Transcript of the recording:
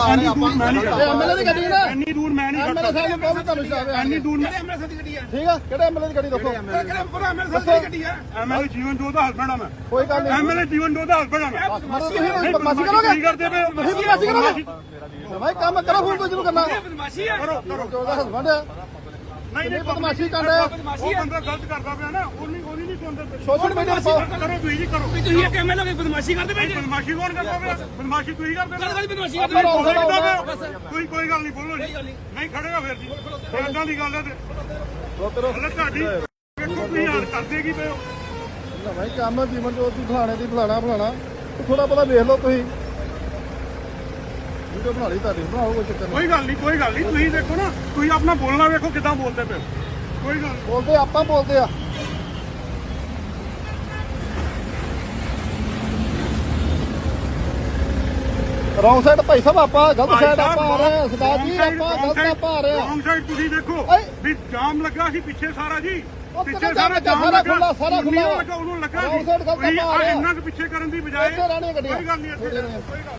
MLA ਦੀ ਗੱਡੀ ਨਾ ਇੰਨੀ ਦੂਰ ਮੈਂ ਨਹੀਂ ਐਮਐਲਏ ਸਾਹਿਬ ਨੂੰ ਬਹੁਤ ਤੁਹਾਨੂੰ ਸ਼ਰਾਬ ਹੈ ਇੰਨੀ ਦੂਰ ਮੈਂ ਠੀਕ ਆ ਕਿਹੜੇ ਐਮਐਲਏ ਦੀ ਗੱਡੀ ਦੱਸੋ ਐਮਐਲਏ ਜੀਵਨ ਜੋਤ ਦਾ ਹਸਬੰਡ ਆ ਮੈਂ ਕੋਈ ਗੱਲ ਨਹੀਂ ਐਮਐਲਏ ਜੀਵਨ ਜੋਤ ਦਾ ਹਸਬੰਡ ਆ ਮੈਂ ਤੁਸੀਂ ਬਦਮਾਸ਼ੀ ਕਰੋਗੇ ਕੀ ਕਰਦੇ ਪਏ ਹੋ? ਤੁਸੀਂ ਬਦਮਾਸ਼ੀ ਕਰੋਗੇ ਭਾਈ ਕੰਮ ਕਰੋ ਫੋਨ ਤੋਂ ਸ਼ੁਰੂ ਕਰਨਾ ਕਰੋ ਕਰੋ ਜੋ ਦਾ ਹਸਬੰਡ ਹੈ ਨਹੀਂ ਨਹੀਂ ਬਦਮਾਸ਼ੀ ਕਰ ਰਿਹਾ। ਉਹ ਬੰਦਾ ਗਲਤ ਕਰਦਾ ਪਿਆ ਨਾ ਉਹ ਨਹੀਂ ਉਹ ਨਹੀਂ ਸੁਣਦੇ ਸੋਸ਼ਲ ਮੀਡੀਆ ਤੇ ਪਾਓ ਕਰੋ ਤੁਸੀਂ ਜੀ ਕਰੋ। ਤੁਸੀਂ ਇਹ ਕਿਵੇਂ ਲੋਗੇ? ਬਦਮਾਸ਼ੀ ਕਰਦੇ ਪਏ ਜੀ? ਬਦਮਾਸ਼ੀ ਕੌਣ ਕਰਦਾ ਪਿਆ? ਬਦਮਾਸ਼ੀ ਤੁਸੀਂ ਕਰਦੇ ਪਏ ਗੱਲ ਬਦਮਾਸ਼ੀ ਕਰਦੇ ਰੌਂਗ ਕੋਈ ਕੋਈ ਕੋਈ ਗੱਲ ਨਹੀਂ ਬੋਲੋ ਜੀ। ਨਹੀਂ। ਖੜੇਗਾ ਫਿਰ ਜੀ। ਇਦਾਂ ਦੀ ਗੱਲ ਹੈ ਤੇ। ਰੋਕ ਰੋ ਹਲੇ ਤੁਹਾਡੀ ਤੁਸੀਂ ਹਾਲ ਕਰਦੇ ਕੀ ਪਏ ਹੋ। ਨਾ ਭਾਈ ਕੰਮ ਜੀਵਨ ਜੋਤ ਦੀ ਫਲਾਣੇ ਦੀ ਫਲਾਣਾ ਫਲਾਣਾ। ਥੋੜਾ ਬਹੁਤਾ ਵੇਖ ਲਓ ਤੁਸੀਂ। ਵੀਡੀਓ ਬਣਾ ਲਈ ਤੁਹਾਡੀ ਬਣਾਓ ਕੋਈ ਚੱਕਰ ਨਹੀਂ ਕੋਈ ਗੱਲ ਨਹੀਂ ਕੋਈ ਗੱਲ ਨਹੀਂ ਤੁਸੀਂ ਦੇਖੋ ਨਾ ਤੁਸੀਂ ਆਪਣਾ ਬੋਲਣਾ ਵੇਖੋ ਕਿਦਾਂ ਬੋਲਦੇ ਪਏ ਹੋ ਕੋਈ ਗੱਲ। ਬੋਲਦੇ ਆਪਾਂ ਬੋਲਦੇ ਆ ਰੌਂਗ ਸਾਈਡ ਭਾਈ ਸਾਹਿਬ ਆਪਾਂ ਗਲਤ ਸਾਈਡ ਆਪਾਂ ਆ ਰਹੇ ਹਾਂ ਸਰਦਾਰ ਜੀ ਆਪਾਂ ਗਲਤ ਆਪਾਂ ਆ ਰਹੇ ਹਾਂ wrong side ਤੁਸੀਂ ਦੇਖੋ ਓਏ। ਵੀ ਜਾਮ ਲੱਗਾ ਸੀ ਪਿੱਛੇ ਸਾਰਾ ਜੀ ਉਹ ਪਿੱਛੇ ਕਿਹੜਾ ਸਾਰਾ ਜਾਮ ਲੱਗਾ? ਸਾਰਾ ਖੁੱਲ੍ਹਾ, ਸਾਰਾ। ਲੱਗਾ ਉਹਨੂੰ ਲੱਗਾ wrong ਸੀ side ਗਲਤ ਤੁਸੀਂ ਆਪਾਂ ਆ ਰਹੇ ਹਾਂ। ਇੰਨਾ ਕੁ ਪਿੱਛੇ ਕਰਨ ਦੀ ਬਜਾਏ ਇੱਥੇ ਰਹਿਣੀਆਂ ਗੱਡੀਆਂ। ਕੋਈ ਗੱਲ ਨਹੀਂ ਇੱਥੇ ਰਹਿਣੀਆਂ। ਕੋਈ ਗੱਲ